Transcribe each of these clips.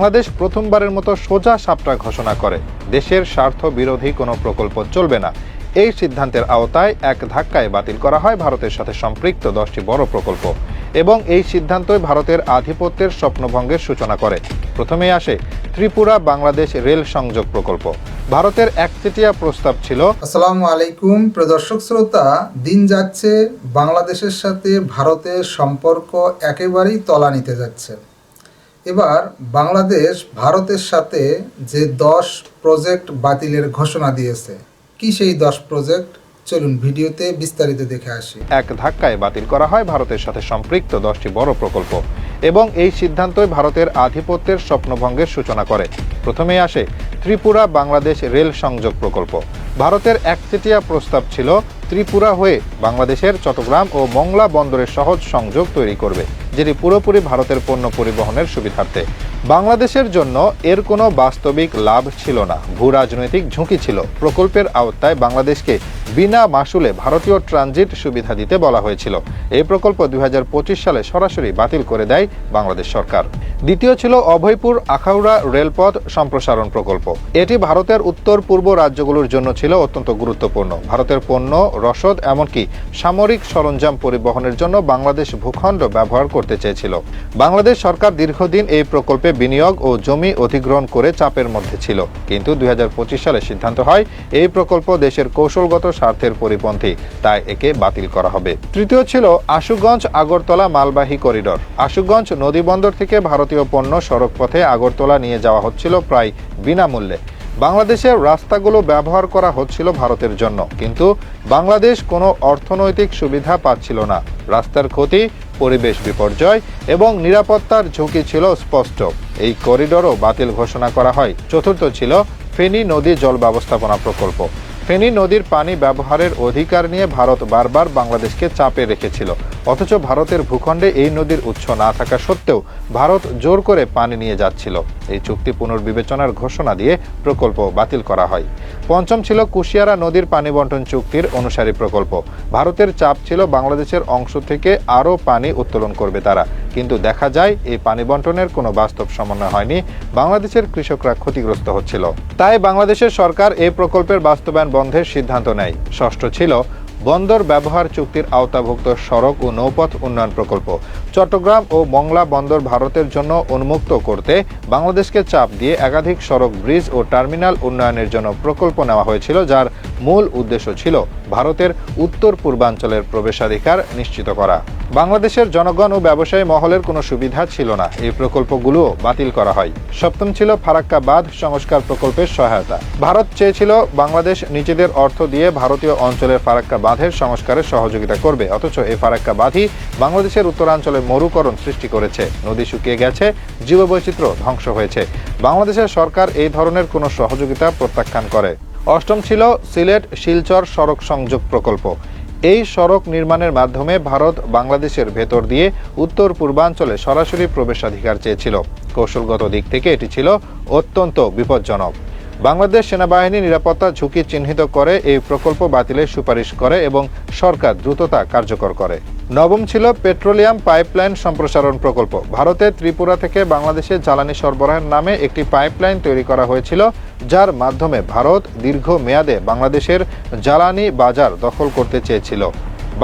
বাংলাদেশ প্রথমবারের মতো সোজা সাপটা ঘোষণা করে। দেশের স্বার্থ বিরোধী কোনো প্রকল্প চলবে না। এই সিদ্ধান্তের আওতায় এক ধাক্কায় বাতিল করা হয় ভারতের সাথে সম্পৃক্ত দশটি বড় প্রকল্প এবং এই সিদ্ধান্তই ভারতের আধিপত্যের স্বপ্নভঙ্গের সূচনা করে। প্রথমেই আসে ত্রিপুরা বাংলাদেশ রেল সংযোগ প্রকল্প। ভারতের এক একচেটিয়া প্রস্তাব ছিল, আসসালামু আলাইকুম প্রদর্শক শ্রোতা, দিন যাচ্ছে, বাংলাদেশের সাথে ভারতের সম্পর্ক একেবারেই তলানিতে যাচ্ছে। এবার বাংলাদেশ ভারতের সাথে যে দশ প্রজেক্ট বাতিলের ঘোষণা দিয়েছে, কি সেই দশ প্রজেক্ট? চলুন ভিডিওতে বিস্তারিত দেখে আসি। এক ধাক্কায় বাতিল করা হয় ভারতের সাথে সম্পৃক্ত দশটি বড় প্রকল্প এবং এই সিদ্ধান্তই ভারতের আধিপত্যের স্বপ্নভঙ্গের সূচনা করে। প্রথমেই আসে ত্রিপুরা বাংলাদেশ রেল সংযোগ প্রকল্প। ভারতের একচেটিয়া প্রস্তাব ছিল ত্রিপুরা হয়ে বাংলাদেশের চট্টগ্রাম ও মংলা বন্দরের সহজ সংযোগ তৈরি করবে, যেটি পুরোপুরি ভারতের পণ্য পরিবহনের সুবিধার্থে। বাংলাদেশের জন্য এর কোনো বাস্তবিক লাভ ছিল না। ভূ রাজনৈতিক ঝুঁকি ছিল। প্রকল্পের আওতায় বাংলাদেশকে বিনা মাসুলে ভারতীয় ট্রানজিট সুবিধা দিতে বলা হয়েছিল। এই প্রকল্প দু হাজার পঁচিশ সালে সরাসরি বাতিল করে দেয় বাংলাদেশ সরকার। দ্বিতীয় ছিল অভয়পুর আখাউড়া রেলপথ সম্প্রসারণ প্রকল্প। এটি ভারতের উত্তর পূর্ব রাজ্যগুলোর জন্য ছিল অত্যন্ত গুরুত্বপূর্ণ। ভারতের পণ্য, রসদ, এমনকি সামরিক সরঞ্জাম পরিবহনের জন্য বাংলাদেশ ভূখণ্ড ব্যবহার করতে চেয়েছিল। বাংলাদেশ সরকার দীর্ঘদিন এই প্রকল্পে বিনিয়োগ ও জমি অধিগ্রহণ করে চাপের মধ্যে ছিল। কিন্তু দুই হাজার পঁচিশ সালে সিদ্ধান্ত হয়, এই প্রকল্প দেশের কৌশলগত স্বার্থের পরিপন্থী, তাই একে বাতিল করা হবে। তৃতীয় ছিল আশুগঞ্জ আগরতলা মালবাহী করিডর। আশুগঞ্জ নদীবন্দর থেকে ভারতীয় পণ্য সড়ক পথে আগরতলা নিয়ে যাওয়া হচ্ছিল প্রায় বিনামূল্যে। বাংলাদেশের রাস্তাগুলো ব্যবহার করা হচ্ছিল ভারতের জন্য, কিন্তু বাংলাদেশ কোনো অর্থনৈতিক সুবিধা পাচ্ছিল না। রাস্তার ক্ষতি, পরিবেশ বিপর্যয় এবং নিরাপত্তার ঝুঁকি ছিল স্পষ্ট। এই করিডরও বাতিল ঘোষণা করা হয়। চতুর্থ ছিল ফেনী নদী জল ব্যবস্থাপনা প্রকল্প। ফেনী নদীর পানি ব্যবহারের অধিকার নিয়ে ভারত বারবার বাংলাদেশকে চাপে রেখেছিল। অথচ ভারতের ভূখণ্ডে এই নদীর উৎস না থাকা সত্ত্বেও ভারত জোর করে পানি নিয়ে যাচ্ছিল। এই চুক্তি পুনর্বিবেচনার ঘোষণা দিয়ে প্রকল্প বাতিল করা হয়। পঞ্চম ছিল কুশিয়ারা নদীর পানি বন্টন চুক্তির অনুসারী প্রকল্প। ভারতের চাপ ছিল বাংলাদেশের অংশ থেকে আরও পানি উত্তোলন করবে তারা। কিন্তু দেখা যায়, এই পানি বন্টনের কোনো বাস্তব সমন্বয় হয়নি। বাংলাদেশের কৃষকরা ক্ষতিগ্রস্ত হচ্ছিল। তাই বাংলাদেশের সরকার এই প্রকল্পের বাস্তবায়ন বন্ধের সিদ্ধান্ত নেয়। ষষ্ঠ ছিল বন্দর ব্যবহার চুক্তির আওতাভুক্ত সড়ক ও নৌপথ উন্নয়ন প্রকল্প। চট্টগ্রাম ও মংলা বন্দর ভারতের জন্য উন্মুক্ত করতে বাংলাদেশকে চাপ দিয়ে একাধিক সড়ক, ব্রিজ ও টার্মিনাল উন্নয়নের জন্য প্রকল্প নেওয়া হয়েছিল, যার মূল উদ্দেশ্য ছিল ভারতের উত্তর পূর্বাঞ্চলের প্রবেশাধিকার নিশ্চিত করা। বাংলাদেশের জনগণ ও ব্যবসায়ী মহলের কোনো সুবিধা ছিল না। এই প্রকল্পগুলোও বাতিল করা হয়। সপ্তম ছিল ফারাক্কা বাঁধ সংস্কার প্রকল্পের সহায়তা। ভারত চেয়েছিল বাংলাদেশ নিজেদের অর্থ দিয়ে ভারতীয় অঞ্চলের ফারাক্কা বাঁধের সংস্কারে সহযোগিতা করবে, অথচ এই ফারাক্কা বাঁধই বাংলাদেশের উত্তরাঞ্চলে মরুকরণ সৃষ্টি করেছে। নদী শুকিয়ে গেছে, জীববৈচিত্র্য ধ্বংস হয়েছে। বাংলাদেশের সরকার এই ধরনের কোনো সহযোগিতা প্রত্যাখ্যান করে। অষ্টম ছিল সিলেট শিলচর সড়ক সংযোগ প্রকল্প। এই সড়ক নির্মাণের মাধ্যমে ভারত বাংলাদেশের ভেতর দিয়ে উত্তর পূর্বাঞ্চলে সরাসরি প্রবেশাধিকার চেয়েছিল। কৌশলগত দিক থেকে এটি ছিল অত্যন্ত বিপজ্জনক। বাংলাদেশ সেনাবাহিনী নিরাপত্তা ঝুঁকি চিহ্নিত করে এই প্রকল্প বাতিলের সুপারিশ করে এবং সরকার দ্রুততা কার্যকর করে। নবম ছিল পেট্রোলিয়াম পাইপলাইন সম্প্রসারণ প্রকল্প। ভারতের ত্রিপুরা থেকে বাংলাদেশে জ্বালানি সরবরাহের নামে একটি পাইপলাইন তৈরি করা হয়েছিল, যার মাধ্যমে ভারত দীর্ঘ মেয়াদে বাংলাদেশের জ্বালানি বাজার দখল করতে চেয়েছিল।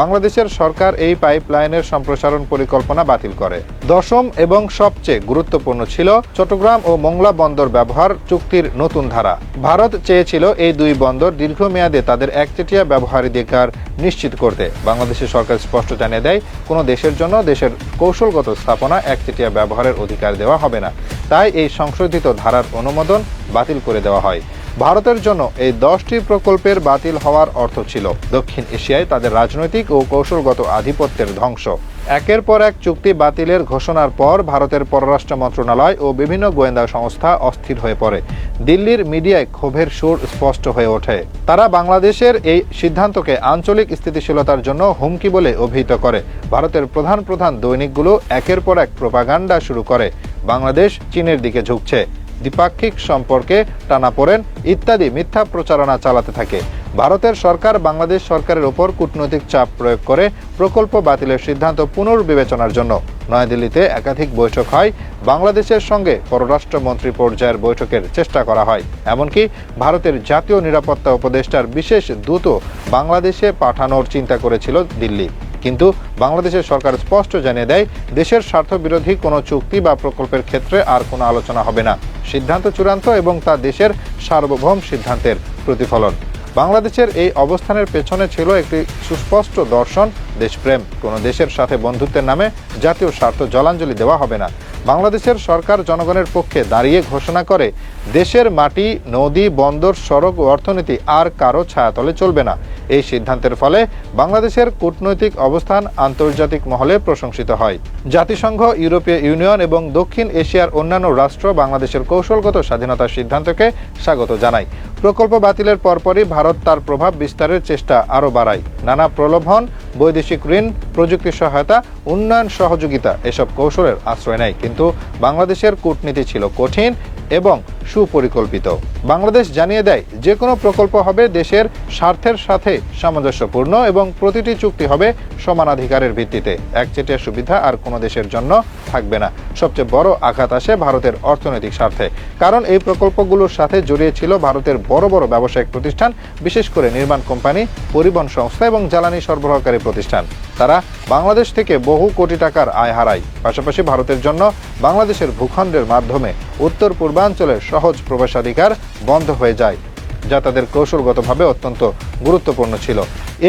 বাংলাদেশের সরকার এই পাইপলাইনের সম্প্রসারণ পরিকল্পনা বাতিল করে। দশম এবং সবচেয়ে গুরুত্বপূর্ণ ছিল চট্টগ্রাম ও মংলা বন্দর ব্যবহার চুক্তির নতুন ধারা। ভারত চেয়েছিল এই দুই বন্দর দীর্ঘমেয়াদে তাদের একচেটিয়া ব্যবহারাধিকার নিশ্চিত করতে। বাংলাদেশের সরকার স্পষ্ট জানিয়ে দেয়, কোনো দেশের জন্য দেশের কৌশলগত স্থাপনা একচেটিয়া ব্যবহারের অধিকার দেওয়া হবে না। তাই এই সংশোধিত ধারার অনুমোদন বাতিল করে দেওয়া হয়। ভারতের জন্য এই দশটি প্রকল্পের বাতিল হওয়ার অর্থ ছিল দক্ষিণ এশিয়ায় তাদের রাজনৈতিক ও কৌশলগত আধিপত্যের ধ্বংস। একের পর এক চুক্তি বাতিলের ঘোষণার পর ভারতের পররাষ্ট্র মন্ত্রণালয় ও বিভিন্ন গোয়েন্দা সংস্থা অস্থির হয়ে পড়ে। দিল্লির মিডিয়ায় ক্ষোভের সুর স্পষ্ট হয়ে ওঠে। তারা বাংলাদেশের এই সিদ্ধান্তকে আঞ্চলিক স্থিতিশীলতার জন্য হুমকি বলে অভিহিত করে। ভারতের প্রধান প্রধান দৈনিকগুলো একের পর এক প্রোপাগান্ডা শুরু করে। বাংলাদেশ চীনের দিকে ঝুঁকছে। দ্বিপাক্ষিক সম্পর্কে টানাপোড়েন ইত্যাদি মিথ্যা প্রচারণা চালাতে থাকে। ভারতের সরকার বাংলাদেশ সরকারের ওপর কূটনৈতিক চাপ প্রয়োগ করে প্রকল্প বাতিলের সিদ্ধান্ত পুনর্বিবেচনার জন্য। নয়াদিল্লিতে একাধিক বৈঠক হয়, বাংলাদেশের সঙ্গে পররাষ্ট্রমন্ত্রী পর্যায়ের বৈঠকের চেষ্টা করা হয়। এমনকি ভারতের জাতীয় নিরাপত্তা উপদেষ্টার বিশেষ দূত বাংলাদেশে পাঠানোর চিন্তা করেছিল দিল্লি। কিন্তু বাংলাদেশের সরকার স্পষ্ট জানিয়ে দেয়, দেশের স্বার্থবিরোধী কোনো চুক্তি বা প্রকল্পের ক্ষেত্রে আর কোনো আলোচনা হবে না। সিদ্ধান্ত চূড়ান্ত এবং তা দেশের সার্বভৌম সিদ্ধান্তের প্রতিফলন। বাংলাদেশের এই অবস্থানের পেছনে ছিল একটি সুস্পষ্ট দর্শন দেশপ্রেম। কোনো দেশের সাথে বন্ধুত্বের নামে জাতীয় স্বার্থ জলাঞ্জলি দেওয়া হবে না। বাংলাদেশের সরকার জনগণের পক্ষে দাঁড়িয়ে ঘোষণা করে, দেশের মাটি, নদী, বন্দর, সড়ক ও অর্থনীতি আর কারও ছায়াতলে চলবে না। এই সিদ্ধান্তের ফলে বাংলাদেশের কূটনৈতিক অবস্থান আন্তর্জাতিক মহলে প্রশংসিত হয়। জাতিসংঘ, ইউরোপীয় ইউনিয়ন এবং দক্ষিণ এশিয়ার অন্যান্য রাষ্ট্র বাংলাদেশের কৌশলগত স্বাধীনতার সিদ্ধান্তকে স্বাগত জানায়। প্রকল্প বাতিলের পরপরই ভারত তার প্রভাব বিস্তারের চেষ্টা আরও বাড়ায়। নানা প্রলোভন বৈদেশিক ঋণ, প্রযুক্তি সহায়তা, উন্নয়ন সহযোগিতা, এসব কৌশলের আশ্রয় নেয়। কিন্তু বাংলাদেশের কূটনীতি ছিল কঠিন এবং সুপরিকল্পিত। বাংলাদেশ জানিয়ে দেয় যে কোনো প্রকল্প হবে দেশের স্বার্থের সাথে সামঞ্জস্যপূর্ণ এবং প্রতিটি চুক্তি হবে সমানাধিকারের ভিত্তিতে। একচেটিয়া সুবিধা আর কোনো দেশের জন্য থাকবে না। সবচেয়ে বড় আঘাত আসে ভারতের অর্থনৈতিক স্বার্থে। কারণ এই প্রকল্পগুলোর সাথে জড়িয়ে ছিল ভারতের বড় বড় ব্যবসায়িক প্রতিষ্ঠান, বিশেষ করে নির্মাণ কোম্পানি, পরিবহন সংস্থা এবং জ্বালানি সরবরাহকারী প্রতিষ্ঠান। তারা বাংলাদেশ থেকে বহু কোটি টাকার আয় হারায়। পাশাপাশি ভারতের জন্য বাংলাদেশের ভূখণ্ডের মাধ্যমে উত্তর পূর্বাঞ্চলের সহজ প্রবেশাধিকার বন্ধ হয়ে যায়, যা তাদের কৌশলগতভাবে অত্যন্ত গুরুত্বপূর্ণ ছিল।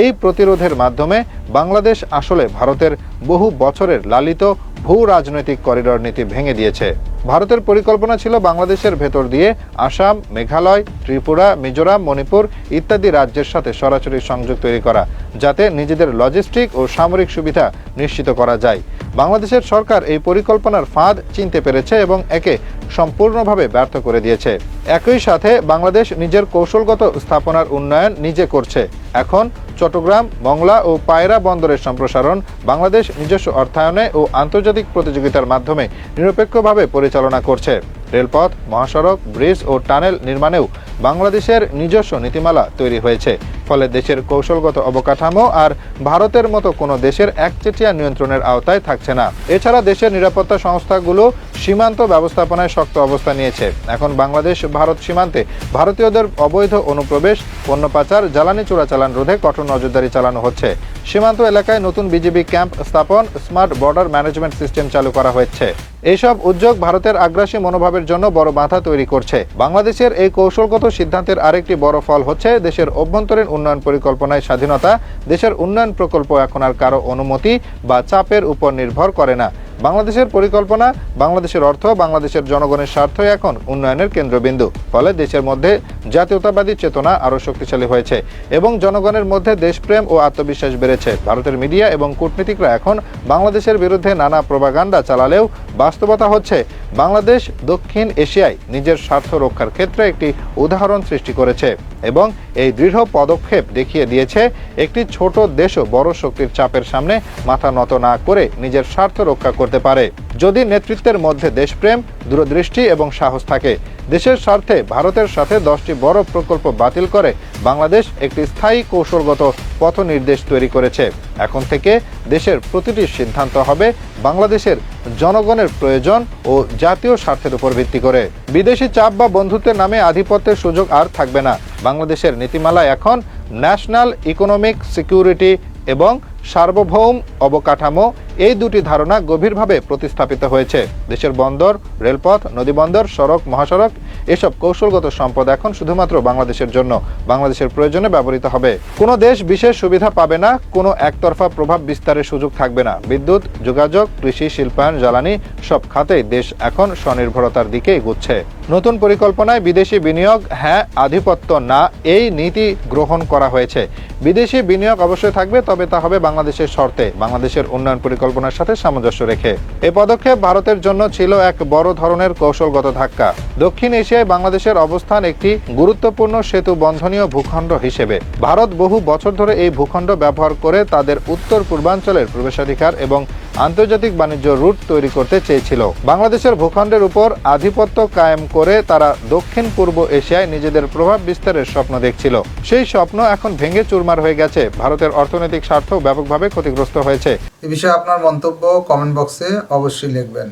এই প্রতিরোধের মাধ্যমে বাংলাদেশ আসলে ভারতের বহু বছরের লালিত ভূ রাজনৈতিক করিডর নীতি ভেঙে দিয়েছে। ভারতের পরিকল্পনা ছিল বাংলাদেশের ভেতর দিয়ে আসাম, মেঘালয়, ত্রিপুরা, মিজোরাম, মণিপুর ইত্যাদি রাজ্যের সাথে সরাসরি সংযোগ তৈরি করা, যাতে নিজেদের লজিস্টিক ও সামরিক সুবিধা নিশ্চিত করা যায়। বাংলাদেশের সরকার এই পরিকল্পনার ফাঁদ চিনতে পেরেছে এবং একে সম্পূর্ণভাবে ব্যর্থ করে দিয়েছে। একই সাথে বাংলাদেশ নিজের কৌশলগত স্থাপনার উন্নয়ন নিজে করছে। এখন চট্টগ্রাম, মংলা ও পায়রা বন্দরের সম্প্রসারণ বাংলাদেশ নিজস্ব অর্থায়নে ও আন্তর্জাতিক প্রতিযোগিতার মাধ্যমে নিরপেক্ষভাবে পরিচালনা করছে। রেলপথ, মহাসড়ক, ব্রিজ ও টানেল নির্মাণেও বাংলাদেশের নিজস্ব নীতিমালা তৈরি হয়েছে। ফলে দেশের কৌশলগত অবকাঠামো আর ভারতের মতো কোনো দেশের একচেটিয়া নিয়ন্ত্রণের আওতায় থাকছে না। এছাড়া দেশের নিরাপত্তা সংস্থাগুলো সীমান্ত ব্যবস্থাপনায় শক্ত অবস্থা নিয়েছে। এখন বাংলাদেশ, ভারত সীমান্তে ভারতীয়দের অবৈধ অনুপ্রবেশ, পণ্য পাচার, জ্বালানি চোরাচালান রোধে কঠোর নজরদারি চালানো হচ্ছে। সীমান্ত এলাকায় নতুন বিজিবি ক্যাম্প স্থাপন, স্মার্ট বর্ডার ম্যানেজমেন্ট সিস্টেম চালু করা হয়েছে। এইসব উদ্যোগ ভারতের আগ্রাসী মনোভাবের জন্য বড় বাধা তৈরি করছে। বাংলাদেশের এই কৌশলগত সিদ্ধান্তের আরেকটি বড় ফল হচ্ছে দেশের অভ্যন্তরীণ উন্নয়ন পরিকল্পনায় স্বাধীনতা। দেশের উন্নয়ন প্রকল্প এখন আর কারও অনুমতি বা চাপের উপর নির্ভর করে না। বাংলাদেশের পরিকল্পনা, বাংলাদেশের অর্থ, বাংলাদেশের জনগণের স্বার্থই এখন উন্নয়নের কেন্দ্রবিন্দু। ফলে দেশের মধ্যে জাতীয়তাবাদী চেতনা আরও শক্তিশালী হয়েছে এবং জনগণের মধ্যে দেশপ্রেম ও আত্মবিশ্বাস বেড়েছে। ভারতের মিডিয়া এবং কূটনীতিকরা এখন বাংলাদেশের বিরুদ্ধে নানা প্রভাগান্ডা চালালেও বাস্তবতা হচ্ছে, বাংলাদেশ দক্ষিণ এশিয়ায় নিজের স্বার্থ রক্ষার ক্ষেত্রে একটি উদাহরণ সৃষ্টি করেছে এবং এই দৃঢ় পদক্ষেপ দেখিয়ে দিয়েছে একটি ছোট দেশও বড় শক্তির চাপের সামনে মাথা নত না করে নিজের স্বার্থ রক্ষা করতে পারে। যদি নেতৃত্বের মধ্যে দেশপ্রেম, দূরদৃষ্টি এবং সাহস থাকে, দেশের স্বার্থে ভারতের সাথে দশটি বড় প্রকল্প বাতিল করে বাংলাদেশ একটি স্থায়ী কৌশলগত পথ নির্দেশ তৈরি করেছে। এখন থেকে দেশের প্রতিটি সিদ্ধান্ত হবে বাংলাদেশের জনগণের প্রয়োজন ও জাতীয় স্বার্থের উপর ভিত্তি করে। বিদেশি চাপ বা বন্ধুত্বের নামে আধিপত্যের সুযোগ আর থাকবে না। বাংলাদেশের নীতিমালা এখন ন্যাশনাল ইকোনমিক সিকিউরিটি এবং সার্বভৌম অবকাঠামো এই দুটি ধারণা গভীরভাবে প্রতিস্থাপিত হয়েছে। দেশের বন্দর, রেলপথ নদীবন্দর সড়ক, মহাসড়ক, এসব কৌশলগত সম্পদ এখন শুধুমাত্র বাংলাদেশের জন্য, বাংলাদেশের প্রয়োজনে ব্যবহৃত হবে। কোনো দেশ বিশেষ সুবিধা পাবে না, কোনো একতরফা প্রভাব বিস্তারের সুযোগ থাকবে না। বিদ্যুৎ, যোগাযোগ, কৃষি, শিল্পায়ন, জ্বালানি, সব খাতেই দেশ এখন স্বনির্ভরতার দিকে এগুচ্ছে। নতুন পরিকল্পনায় বিদেশি বিনিয়োগ হ্যাঁ আধিপত্য না, এই নীতি গ্রহণ করা হয়েছে। বিদেশি বিনিয়োগ অবশ্যই থাকবে, তবে তা হবে বাংলাদেশের শর্তে। বাংলাদেশের উন্নয়ন পরিকল্পনার সাথে সামঞ্জস্য রেখে। এ পদক্ষেপ ভারতের জন্য ছিল এক বড় ধরনের কৌশলগত ধাক্কা। দক্ষিণ এশিয়ায় বাংলাদেশের অবস্থান একটি গুরুত্বপূর্ণ সেতু বন্ধনীয় ভূখণ্ড হিসেবে। ভারত বহু বছর ধরে এই ভূখণ্ড ব্যবহার করে তাদের উত্তর পূর্বাঞ্চলের প্রবেশাধিকার এবং আন্তর্জাতিক বাণিজ্য রুট তৈরি করতে চেয়েছিল। বাংলাদেশের ভূখণ্ডের উপর আধিপত্য কায়েম করে তারা দক্ষিণ পূর্ব এশিয়ায় নিজেদের প্রভাব বিস্তারের স্বপ্ন দেখছিল। সেই স্বপ্ন এখন ভেঙে চুরমার হয়ে গেছে। ভারতের অর্থনৈতিক স্বার্থ ব্যাপকভাবে ক্ষতিগ্রস্ত হয়েছে। এ বিষয়ে আপনার মন্তব্য কমেন্ট বক্সে অবশ্যই লিখবেন।